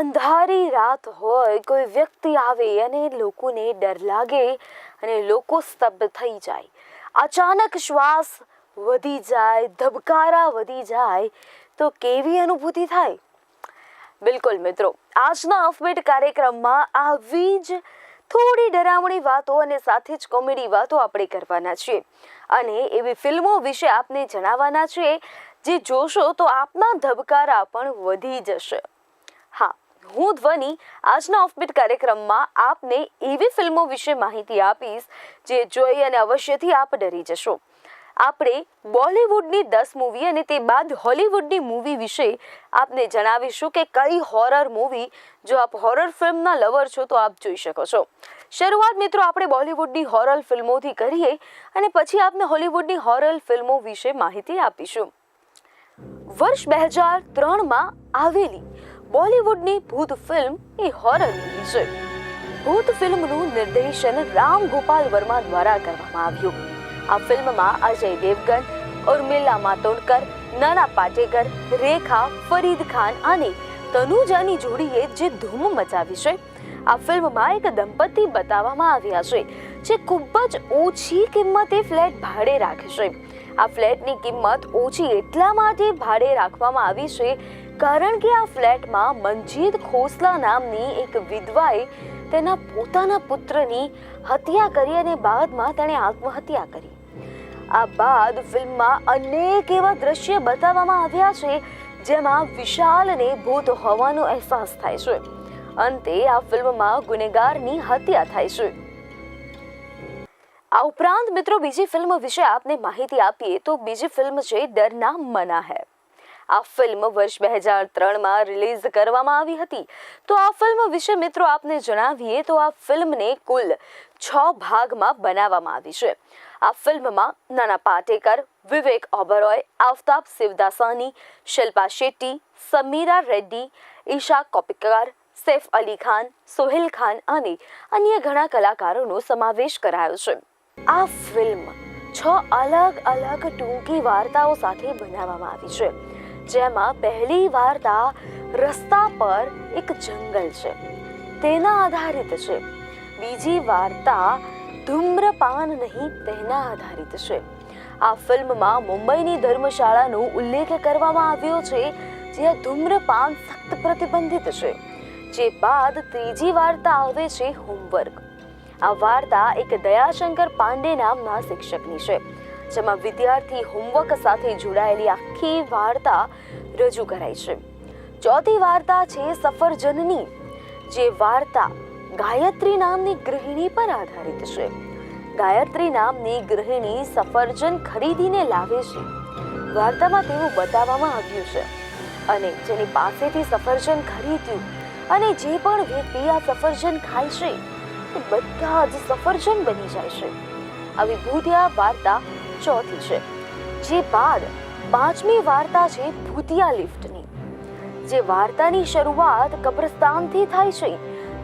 અંધારી રાત હોય, કોઈ વ્યક્તિ આવે અને લોકોને ડર લાગે અને લોકો સ્તબ્ધ થઈ જાય. અચાનક શ્વાસ વધી જાય, ધબકારા વધી જાય, તો કેવી અનુભૂતિ થાય? બિલકુલ મિત્રો, આજના અફબીટ કાર્યક્રમમાં આવી જ થોડી ડરામણી વાતો અને સાથે જ કોમેડી વાતો આપણે કરવાના છીએ. અને એવી ફિલ્મો વિશે આપને જણાવવાના છીએ જે જોશો તો આપના ધબકારા પણ વધી જશે. હા હું ધ્વનિ આજના ઓફબીટ કાર્યક્રમમાં આપને એવી ફિલ્મો વિશે માહિતી આપીશ જે જોઈ અને અવશ્યથી આપ ડરી જશો. આપણે બોલિવૂડની દસ મૂવી અને તે બાદ હોલિવૂડની મૂવી વિશે આપને જણાવીશું કે કઈ હોરર મૂવી જો આપ હોરર ફિલ્મના લવર છો તો આપ જોઈ શકો છો. શરૂઆત મિત્રો આપણે બોલિવૂડની હોરર ફિલ્મોથી કરીએ અને પછી આપને હોલિવૂડની હોરર ફિલ્મો વિશે માહિતી આપીશું. વર્ષ બે હજાર ત્રણમાં આવેલી બોલિવૂડની ભૂત ફિલ્મ એ હોરર મૂવી છે. ભૂત ફિલ્મનું નિર્દેશન રામ ગોપાલ વર્મા દ્વારા કરવામાં આવ્યું. આ ફિલ્મમાં અજય દેવગન ઉર્મિલા માતોંડકર, નાના પાટેકર, રેખા, ફરીદ ખાન અને તનુજાની જોડીએ જે ધૂમ મચાવી છે, આ ફિલ્મમાં એક દંપતી બતાવવામાં આવ્યા છે, જે ખૂબ જ ઓછી કિંમતે ફ્લેટ ભાડે રાખે છે. આ ફ્લેટની કિંમત ઓછી એટલા માટે ભાડે રાખવામાં આવી છે કારણ કે આ ફ્લેટમાં મનજીત ખોસલા નામની એક વિધવાએ તેના પોતાના પુત્રની હત્યા કરી અને બાદમાં તેણે આત્મહત્યા કરી. આ બાદ ફિલ્મમાં અનેક એવા દ્રશ્ય બતાવવામાં આવ્યા છે, જેમાં વિશાલને ભૂત હોવાનો અહેસાસ થાય છે. અંતે આ ફિલ્મમાં ગુનેગારની હત્યા થાય છે. આ ઉપરાંત મિત્રો, બીજી ફિલ્મ વિશે આપને માહિતી આપીએ તો બીજી ફિલ્મ છે ડરના મના હૈ. આ ફિલ્મ વર્ષ બે હજાર ત્રણમાં રિલીઝ કરવામાં આવી હતી. તો આ ફિલ્મ વિશે મિત્રો આપને જણાવીએ તો આ ફિલ્મને કુલ છ ભાગમાં બનાવવામાં આવી છે. આ ફિલ્મમાં નાના પાટેકર વિવેક ઓબરોય, આફતાબ શિવદાસાની, શિલ્પા શેટ્ટી, સમીરા રેડ્ડી, ઈશા કોપિકર, સૈફ અલી ખાન, સોહેલ ખાન અને અન્ય ઘણા કલાકારોનો સમાવેશ કરાયો છે. આ ફિલ્મ છ અલગ અલગ ટૂંકી વાર્તાઓ સાથે બનાવવામાં આવી છે. જેમાં પહેલી વાર્તા રસ્તા પર એક જંગલ છે. તેના આધારિત છે. બીજી વાર્તા ધૂમ્રપાન નહીં, તેના આધારિત છે. આ ફિલ્મમાં મુંબઈની ધર્મશાળાનો ઉલ્લેખ કરવામાં આવ્યો છે, જ્યાં ધૂમ્રપાન સખ્ત પ્રતિબંધિત છે. જે બાદ ત્રીજી વાર્તા આવે છે, હોમવર્ક. આ વાર્તા એક દયાશંકર પાંડે નામના શિક્ષકની છે. જેમાં વિદ્યાર્થી હોમવર્ક સાથે જોડાયેલી આખી વાર્તા રજૂ કરાઈ છે. ચોથી વાર્તા છે સફરજનની, જે વાર્તા ગાયત્રી નામની ગૃહિણી પર આધારિત છે. ગાયત્રી નામની ગૃહિણી સફરજન ખરીદીને લાવે છે. વાર્તામાં તેવું બતાવવામાં આવ્યું છે. અને જેની પાસેથી સફરજન ખરીદ્યું અને જે પણ વ્યક્તિ આ સફરજન ખાય છે, તે બધા જ સફરજન બની જાય છે. આવી ભૂતિયા વાર્તા ચોથી છે, જે બાદ પાંચમી વાર્તા છે ભૂતિયા લિફ્ટની, જે વાર્તાની શરૂઆત કબ્રસ્તાનથી થાય છે,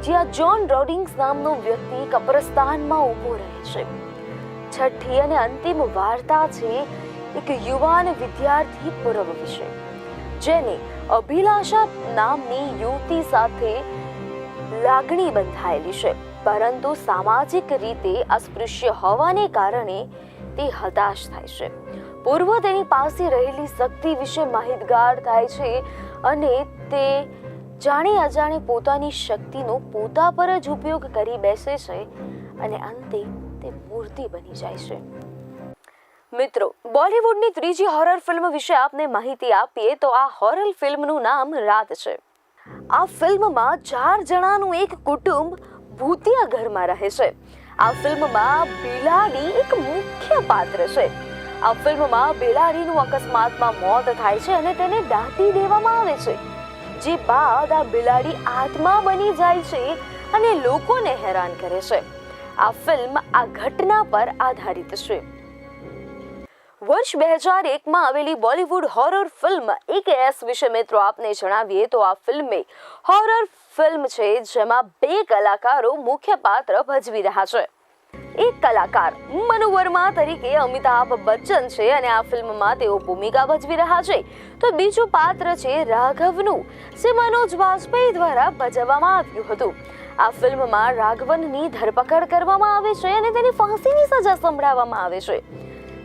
જ્યાં જોન રોડિંગ્સ નામનો વ્યક્તિ કબ્રસ્તાનમાં ઊભો રહે છે. છઠ્ઠી અને અંતિમ વાર્તા છે એક યુવાન વિદ્યાર્થી પૂર્વ વિશે, જેને અભિલાષા નામની યુવતી સાથે લાગણી બંધાયેલી છે, પરંતુ સામાજિક રીતે અસ્પૃશ્ય હોવાને કારણે તે હતાશ થાય છે. પૂર્વ તેની પાસે રહેલી શક્તિ વિશે માહિતગાર થાય છે અને તે જાણે અજાણે પોતાની શક્તિનો પોતા પર જ ઉપયોગ કરી બેસે છે અને અંતે તે મૂર્તિ બની જાય છે. મિત્રો, બોલિવૂડની ત્રીજી હોરર ફિલ્મ વિશે આપને માહિતી આપીએ તો આ હોરર ફિલ્મનું નામ રાત છે. આ ફિલ્મમાં ચાર જણાનું એક કુટુંબ ભૂતિયા ઘરમાં રહે છે. આ ફિલ્મમાં બિલાડી એક મુખ્ય પાત્ર છે. આ ફિલ્મમાં બિલાડીનું અકસ્માતમાં મોત થાય છે અને તેને દાટી દેવામાં આવે છે. જે બાદ આ બિલાડી આત્મા બની જાય છે અને લોકોને હેરાન કરે છે. આ ફિલ્મ આ ઘટના પર આધારિત છે. વર્ષ બે હજાર એકમાં આવેલી બોલિવૂડ હોરર ફિલ્મ એક એસ વિશે મિત્રો આપને જણાવીએ તો આ ફિલ્મે હોરર ફિલ્મ છે જેમાં બે કલાકારો મુખ્ય પાત્ર ભજવી રહ્યા છે. એક કલાકાર મનુ વર્મા તરીકે અમિતાભ બચ્ચન છે અને આ ફિલ્મમાં તેઓ ભૂમિકા ભજવી રહ્યા છે. તો બીજું પાત્ર છે રાઘવનું, જે મનોજ વાજપેયી દ્વારા ભજવવામાં આવ્યું હતું. આ ફિલ્મમાં રાઘવનની ધરપકડ કરવામાં આવે છે અને તેની ફાંસીની સજા સંભળાવવામાં આવે છે.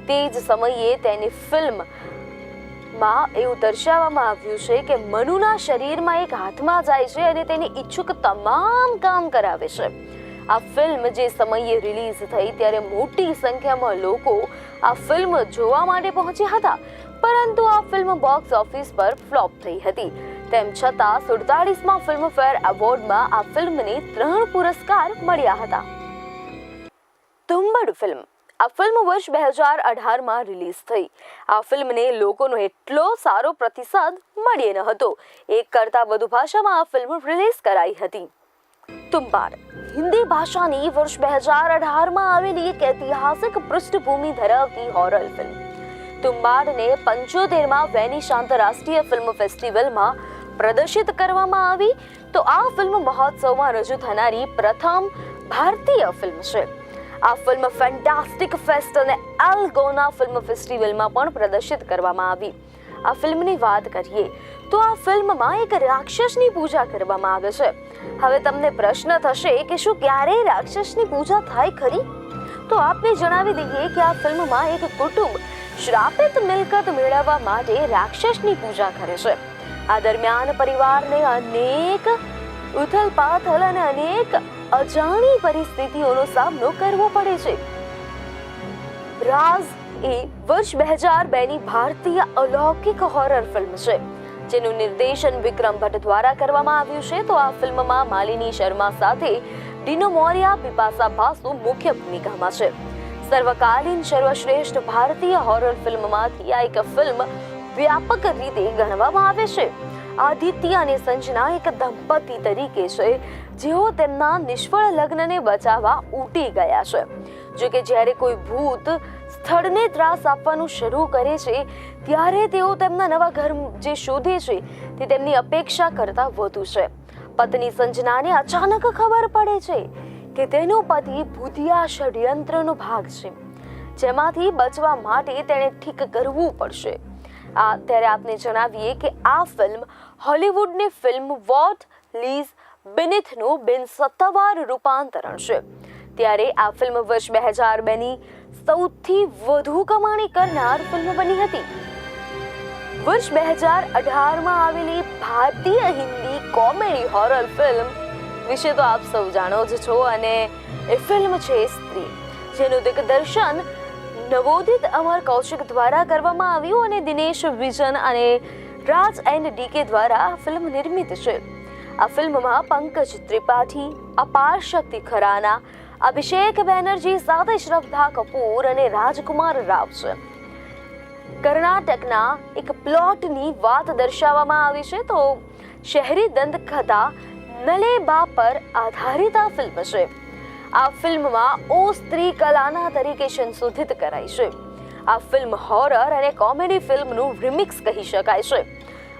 તે જ સમયે તેની ફિલ્મમાં એવું દર્શાવવામાં આવ્યું છે કે મનુના શરીરમાં એક હાથમાં જાય છે અને તેની ઈચ્છુક તમામ કામ કરાવે છે. આ ફિલ્મ જે સમયે રિલીઝ થઈ ત્યારે મોટી સંખ્યામાં લોકો આ ફિલ્મ જોવા માટે પહોંચ્યા હતા. પરંતુ આ ફિલ્મ બોક્સ ઓફિસ પર ફ્લોપ થઈ હતી. તેમ છતાં સુડતાળીસમાં ફિલ્મફેર એવોર્ડમાં આ ફિલ્મને ત્રણ પુરસ્કાર મળ્યા હતા. તુંબડ ફિલ્મ. આ ફિલ્મ વર્ષ બે હજાર અઢારમાં રિલીઝ થઈ. આ ફિલ્મને લોકોનો એટલો સારો પ્રતિસાદ મળ્યો ન હતો. એક કરતાં વધુ ભાષામાં આ ફિલ્મ રિલીઝ કરાઈ હતી. તુંબાડ. હિન્દી ભાષાની વર્ષ બે હજાર અઢારમાં આવેલી એક ઐતિહાસિક પૃષ્ઠભૂમિ ધરાવતી હોરર ફિલ્મ તુમ્બાડને પંચોતેરમાં વેનિસ આંતરરાષ્ટ્રીય ફિલ્મ ફેસ્ટિવલમાં પ્રદર્શિત કરવામાં આવી. તો આ ફિલ્મ મહોત્સવમાં રજૂ થનારી પ્રથમ ભારતીય ફિલ્મ છે. આ ફિલ્મ ફેન્ટાસ્ટિક ફેસ્ટ અને એલ્ગોના ફિલ્મ ફેસ્ટિવલમાં પણ પ્રદર્શિત કરવામાં આવી. આ ફિલ્મની વાત કરીએ તો આ ફિલ્મમાં એક રાક્ષસની પૂજા કરવામાં આવે છે. હવે તમને પ્રશ્ન થશે કે શું ક્યારેય રાક્ષસની પૂજા થાય ખરી? તો આપને જણાવી દઈએ કે આ ફિલ્મમાં એક કુટુંબ શ્રાપિત મિલકત મેળવવા માટે રાક્ષસની પૂજા કરે છે. આ દરમિયાન પરિવારને અનેક ઉથલ પાથલ અને અનેક અજાણી પરિસ્થિતિઓનો સામનો કરવો પડે છે. રાઝ એ વર્ષ બે હજાર બેની ભારતીય અલૌકિક હોરર ફિલ્મ છે. જેનું નિર્દેશન વિક્રમ ભટ્ટ દ્વારા કરવામાં આવ્યું છે. તો આ ફિલ્મમાં માલિની શર્મા સાથે ડીનો મોરિયા બિપાસા બાસુ મુખ્ય ભૂમિકામાં છે. સર્વકાલીન સર્વશ્રેષ્ઠ ભારતીય હોરર ફિલ્મમાંથી આ એક ફિલ્મ વ્યાપક રીતે ગણવામાં આવે છે. આદિત્ય અને સંજના એક દંપતી તરીકે છે, જેઓ તેમના નિષ્ફળ લગ્નને બચાવવા ઉટી ગયા છે. જો કે જ્યારે કોઈ ભૂત સ્થળને ત્રાસ આપવાનું શરૂ કરે છે, ત્યારે તેઓ તેમના નવા ઘર જે શોધે છે, તે તેમની અપેક્ષા કરતા વધુ છે. પત્ની સંજનાને અચાનક ખબર પડે છે કે તેનો પતિ ભૂતિયા ષડયંત્રનો ભાગ છે. જેમાંથી બચવા માટે તેણે ઠીક કરવું પડશે. ત્યારે આપને જણાવીએ કે આ ફિલ્મ હોલિવૂડની ફિલ્મ વોટ લીઝ બિનિથનું બિન સત્તાવાર રૂપાંતરણ છે. ત્યારે આ ફિલ્મ વર્ષ બે હજાર બેની સૌથી વધુ કમાણી કરનાર ફિલ્મ બની હતી. વર્ષ બે હજાર અઢારમાં આવેલી ભારતીય હિન્દી કોમેડી હોરર ફિલ્મ વિશે તો આપ સૌ જાણો જ છો અને એ ફિલ્મ છે સ્ત્રી, જેનું દિગ્દર્શન નવોદિત અમર કૌશિક દ્વારા કરવામાં આવ્યું અને દિનેશ વિજન અને રાજ એન્ડ ડીકે દ્વારા ફિલ્મ નિર્મિત છે. આ ફિલ્મમાં પંકજ ત્રિપાઠી, અપાર શક્તિ ખરાના, અભિષેક બેનર્જી સાથે શ્રદ્ધા કપૂર અને રાજકુમાર રાવ છે. કર્ણાટકના એક પ્લોટની વાત દર્શાવવામાં આવી છે તો શહેરી દંતકથા નલેબા પર આધારિત આ ફિલ્મ છે. આ ફિલ્મમાં ઓ સ્ત્રી કલાના તરીકે સંશોધિત કરાઈ છે. આ ફિલ્મ હોરર અને કોમેડી ફિલ્મનું રિમિક્સ કહી શકાય છે.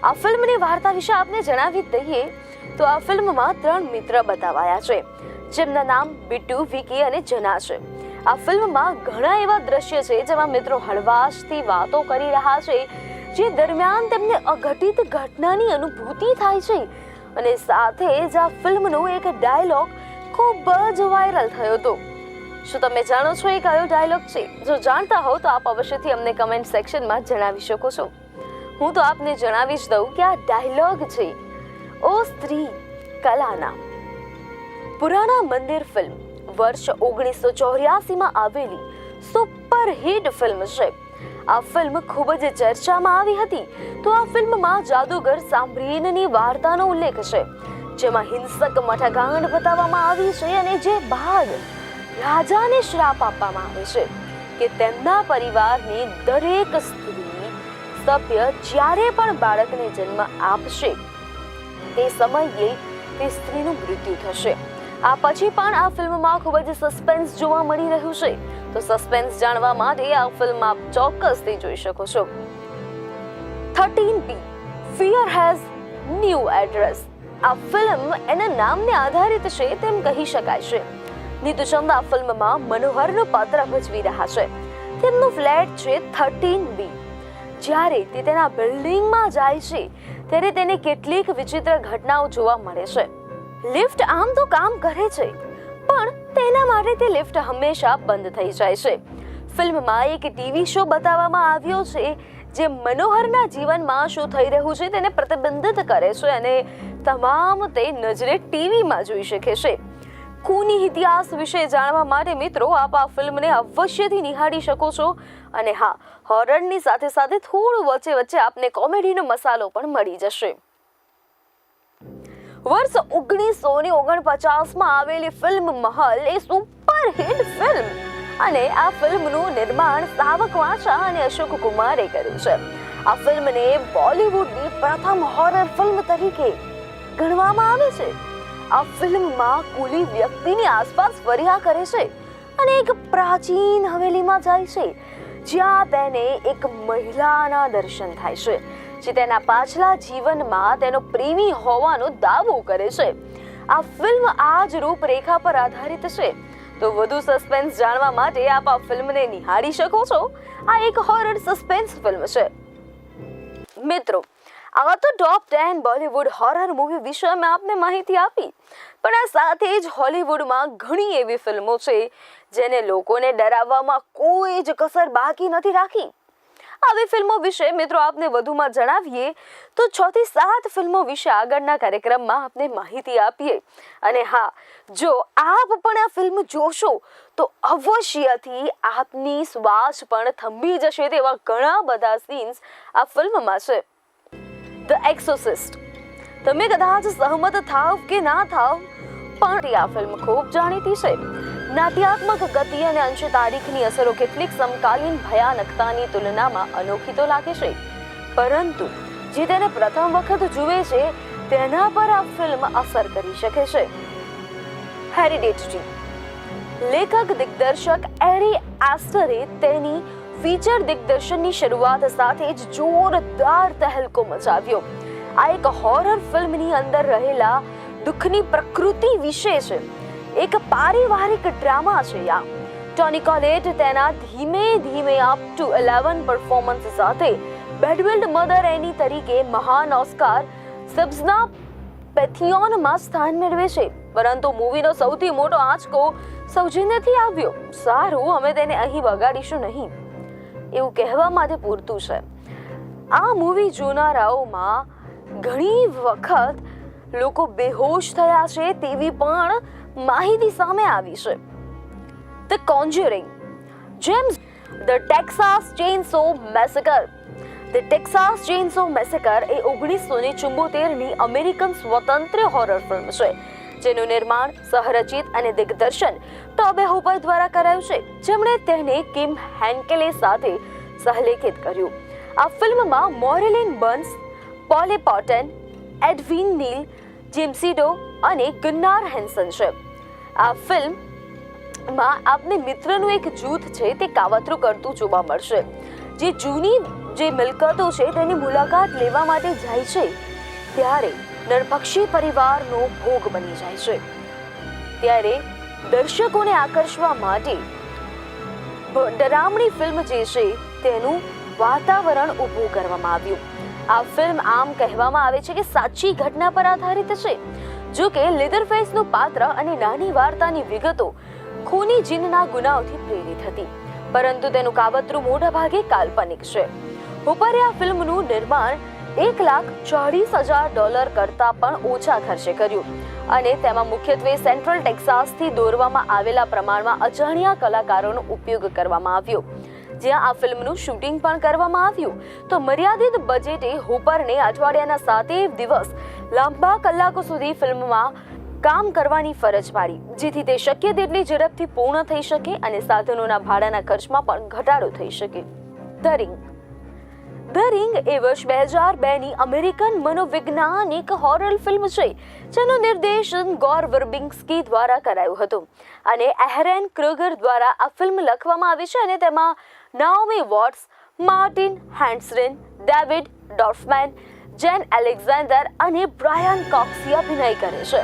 આ ફિલ્મની વાર્તા વિશે આપને જણાવી દઈએ તો આ ફિલ્મમાં ત્રણ મિત્ર બતાવાયા છે, જેમના નામ બિટ્ટુ, વિકી અને જના છે. આ ફિલ્મમાં ઘણા એવા દ્રશ્ય છે જેમાં મિત્રો હળવાશથી વાતો કરી રહ્યા છે, જે દરમિયાન તેમને અઘટિત ઘટનાની અનુભૂતિ થાય છે અને સાથે જ આ ફિલ્મનો એક ડાયલોગ ખૂબ જ વાયરલ થયો હતો. શું તમે જાણો છો એ કયો ડાયલોગ છે? જો જાણતા હો તો આપ અવશ્યથી અમને કમેન્ટ સેક્શનમાં જણાવી શકો છો. હું તો આપને જણાવી જ દઉં કે આ ડાયલોગ છે ઓ સ્ત્રી કલાના પુરાણા મંદિર ફિલ્મ વર્ષ ઓગણીસો ચોર્યાસીમાં આવેલી સુપર હિટ ફિલ્મ છે. આ ફિલ્મ ખૂબ જ ચર્ચામાં આવી હતી. તો આ ફિલ્મમાં જાદુગર સાંભળીનની વાર્તાનો ઉલ્લેખ છે. જેમાં હિંસક મઠાગાંઠ બતાવવામાં આવી છે અને જે બાદ રાજાને શ્રાપ આપવામાં આવે છે કે તેમના પરિવારની દરેક સ્ત્રી સભ્ય જ્યારે પણ બાળકને જન્મ આપશે, તે સમયે તે સ્ત્રીનું મૃત્યુ થશે. આ પછી પણ આ ફિલ્મમાં ખૂબ જ સસ્પેન્સ જોવા મળી રહ્યું છે. તો સસ્પેન્સ જાણવા માટે આ ફિલ્મ આપ ચોક્કસથી જોઈ શકો છો. Thirteen B fear has new address આ ફિલ્મ એના નામને આધારિત છે તેમ કહી શકાય છે. નીતુ ચંદ આ ફિલ્મમાં મનોહરનું પાત્ર ભજવી રહ્યા છે. તેમનો ફ્લેટ છે થર્ટીન બી. જ્યારે તે તેના બિલ્ડિંગમાં જાય છે, ત્યારે તેને કેટલીક વિચિત્ર ઘટનાઓ જોવા મળે છે. લિફ્ટ આમ તો કામ કરે છે, પણ તેના માટે તે લિફ્ટ હંમેશા બંધ થઈ જાય છે. ફિલ્મમાં એક ટીવી શો બતાવવામાં આવ્યો છે જે મનોહરના જીવનમાં શું થઈ રહ્યું છે તેને પ્રતિબંધિત કરે છે અને તમામ તે નજરે ટીવીમાં જોઈ શકે છે. ખૂની ઇતિહાસ વિશે જાણવા માટે મિત્રો આપ આ ફિલ્મને અવશ્યથી નિહાળી શકો છો. અને હા, હોરરની સાથે સાથે થોડું વચ્ચે વચ્ચે આપને કોમેડીનો મસાલો પણ મળી જશે. વર્ષ ઓગણીસો ઓગણપચાસમાં આવેલી ફિલ્મ મહલ એ સુપરહિટ ફિલ્મ અને આ ફિલ્મનું નિર્માણ સાવક વાછા અને અશોક કુમારે કર્યું છે. આ ફિલ્મને બોલિવૂડની પ્રથમ હોરર ફિલ્મ તરીકે ગણવામાં આવે છે. આ ફિલ્મમાં કુલી વ્યક્તિની આસપાસ ફર્યા કરે છે અને એક પ્રાચીન હવેલીમાં જાય છે, જ્યાં તેને એક મહિલાના દર્શન થાય છે, જે તેના પાછલા જીવનમાં તેનો પ્રેમી હોવાનો દાવો કરે છે. આ ફિલ્મ આ જ રૂપરેખા પર આધારિત છે. તો વધુ સસ્પેન્સ જાણવા માટે આપ આ ફિલ્મને નિહાળી શકો છો. આ એક હોરર સસ્પેન્સ ફિલ્મ છે. મિત્રો, આ તો top ten Bollywood horror movie વિશે મેં આપને માહિતી આપી. પણ આ સાથે જ હોલિવૂડમાં ઘણી એવી ફિલ્મો છે, જેને લોકોને ડરાવવામાં કોઈ જ કસર બાકી નથી રાખી. આવી ફિલ્મો વિશે મિત્રો આપને વધુમાં જણાવીએ, તો છ થી સાત ફિલ્મો વિશે આગળના કાર્યક્રમમાં આપને માહિતી આપીએ. અને હા, જો આપ પણ આ ફિલ્મ જોશો, તો અવશ્યથી આપની શ્વાસ પણ થંભી જશે તેવા ઘણા બધા સીન્સ આ ફિલ્મમાં છે. ધ એક્સોસિસ્ટ તમે કદાચ સહમત થાવ કે ના થાવ? પણ આ ફિલ્મ ખૂબ જાણીતી છે. નાટ્યાત્મક ગતિ અને અંશ તારીખની અસરો કેટલીક સમકાલીન ભયાનકતાની તુલનામાં અનોખી તો લાગે છે. પરંતુ જે તેને પ્રથમ વખત જુએ છે, તેના પર આ ફિલ્મ અસર કરી શકે છે. હેરિડેટરી લેખક, દિગ્દર્શક એરી આસ્ટરે તેની ફીચર દિગ્દર્શનની શરૂઆત સાથે જ જોરદાર તહેલકો મચાવ્યો. આ એક હોરર ફિલ્મની અંદર રહેલા દુઃખની પ્રકૃતિ વિશે છે. એક પારિવારિક ડ્રામા છે આ. ટોની કોલેટ તેના ધીમે ધીમે અપ ટુ 11 પરફોર્મન્સ સાથે બેડવિલ્ડ મધર એની તરીકે મહાન ઓસ્કાર સબ્સના પેથિયોનમાં સ્થાન મેળવે છે. પરંતુ મૂવીનો સૌથી મોટો આંચકો સૌજન્યથી આવ્યો. સારું, અમે તેને અહીં વગાડીશું નહીં. એવું કહેવા માટે પૂરતું છે. આ મૂવી જોનારાઓમાં ઘણી વખત લોકો બેહોશ થયા છે તેવી પણ માહિતી સામે આવી છે. The conjuring James the Texas chainsaw massacre the Texas chainsaw massacre એ ઓગણીસો ને ચુંબોતેરની અમેરિકન સ્વતંત્ર હોરર ફિલ્મ છે, જેનું નિર્માણ સહરચિત અને દિગ્દર્શન ટોબે હોપર દ્વારા કરાયું છે. જેમણે તેને કિમ હેન્કેલે સાથે સહલેખિત કર્યું. આ ફિલ્મમાં મોરેલિન બર્ન્સ પોલે પોટન એડવિન નીલ જેમ્સીડો અને ગન્નાર હેન્સન છે. આ ફિલ્મમાં આપને મિત્રનું એક જૂથ છે તે કાવતરું કરતું જોવા મળશે. જે જૂની જે મિલકતો છે તેની મુલાકાત લેવા માટે જાય છે, ત્યારે નરપક્ષી પરિવારનો ભોગ બની જાય છે. ત્યારે દર્શકોને આકર્ષવા માટે ડરામણી ફિલ્મ જે છે તેનું વાતાવરણ ઊભું કરવામાં આવ્યું. આ ફિલ્મ આમ કહેવામાં આવે છે કે સાચી ઘટના પર આધારિત છે. જો કે લેધરફેસનું પાત્ર અને નાની વાર્તાની વિગતો ખૂની જીનના ગુનાઓથી પ્રેરિત હતી. પરંતુ તેનું કાવતરું મોટા ભાગે કાલ્પનિક છે. હુપરે આ ફિલ્મનું નિર્માણ એક લાખ ચાળીસ હજાર ડોલર કરતાં પણ ઓછા ખર્ચે કર્યું. અને તેમાં મુખ્યત્વે સેન્ટ્રલ ટેક્સાસથી દોરવામાં આવેલા પ્રમાણમાં અજાણ્યા કલાકારોનો ઉપયોગ કરવામાં આવ્યો. જ્યાં આ ફિલ્મનું શૂટિંગ પણ કરવામાં આવ્યું. તો મર્યાદિત બજેટે હોપરને અઠવાડિયાના સાતેય દિવસ લાંબા કલાકો સુધી ફિલ્મમાં કામ કરવાની ફરજ પાડી, જેથી તે શક્ય તેટલી ઝડપથી પૂર્ણ થઈ શકે અને સાધનોના ભાડાના ખર્ચમાં પણ ઘટાડો થઈ શકે. The ring. ધ રિંગ એ વર્ષ બે હજાર બેની અમેરિકન મનોવૈજ્ઞાનિક હોરર ફિલ્મ છે, જેનું નિર્દેશન ગોર વર્બિંગ્સ્કી દ્વારા કરાયું હતું. અને એહરેન ક્રુગર દ્વારા આ ફિલ્મ લખવામાં આવી છે અને તેમાં Naomi Watts Martin Henderson David Dorfman Jane Alexander અને બ્રાયન કોક્સી અભિનય કરે છે.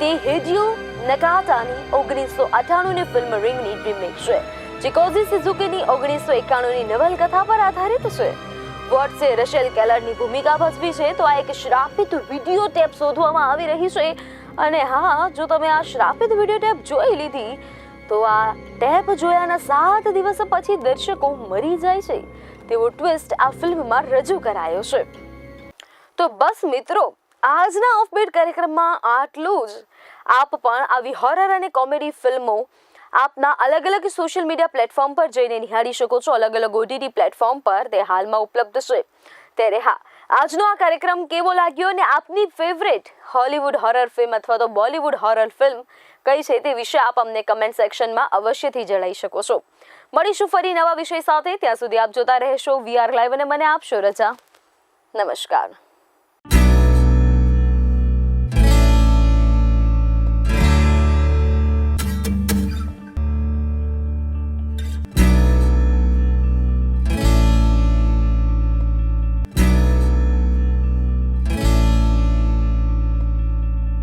તે હિડિયો નકાતાની ઓગણીસો અઠ્ઠાણુંની ફિલ્મ રિંગની રીમેક છે, જે કોઝી સિઝુકીની ઓગણીસો એકાણુંની નવલકથા પર આધારિત છે. વોટ્સે રશેલ કેલરની ભૂમિકા ભજવી છે, તો આ એક શ્રાપિત વીડિયો ટેપ શોધવામાં આવી રહી છે. અને હા, જો તમે આ શ્રાપિત વીડિયો ટેપ જોઈ લીધી તો આ ટેપ જોયાના સાત દિવસ પછી દર્શકો મરી જાય છે. તેવો ટ્વિસ્ટ આ ફિલ્મમાં રજૂ કરાયો છે. તો બસ મિત્રો, આજના ઓફબીટ કાર્યક્રમમાં આટલું જ. આપ પણ આવી હોરર અને કોમેડી ફિલ્મો આપના અલગ અલગ સોશિયલ મીડિયા પ્લેટફોર્મ પર જઈને નિહાળી શકો છો. અલગ અલગ ઓટીટી પ્લેટફોર્મ પર તે હાલમાં ઉપલબ્ધ છે. ત્યારે હા આજનો આ કાર્યક્રમ કેવો લાગ્યો અને આપની ફેવરેટ હોલિવૂડ હોરર ફિલ્મ અથવા તો બોલિવૂડ હોરર ફિલ્મ કઈ છે તે વિશે આપ અમને કમેન્ટ સેક્શનમાં અવશ્યથી જણાવી શકો છો. મળીશું ફરી નવા વિષય સાથે. ત્યાં સુધી આપ જોતા રહેશો. વીઆર લાઈવ અને મને આપશો રજા. નમસ્કાર.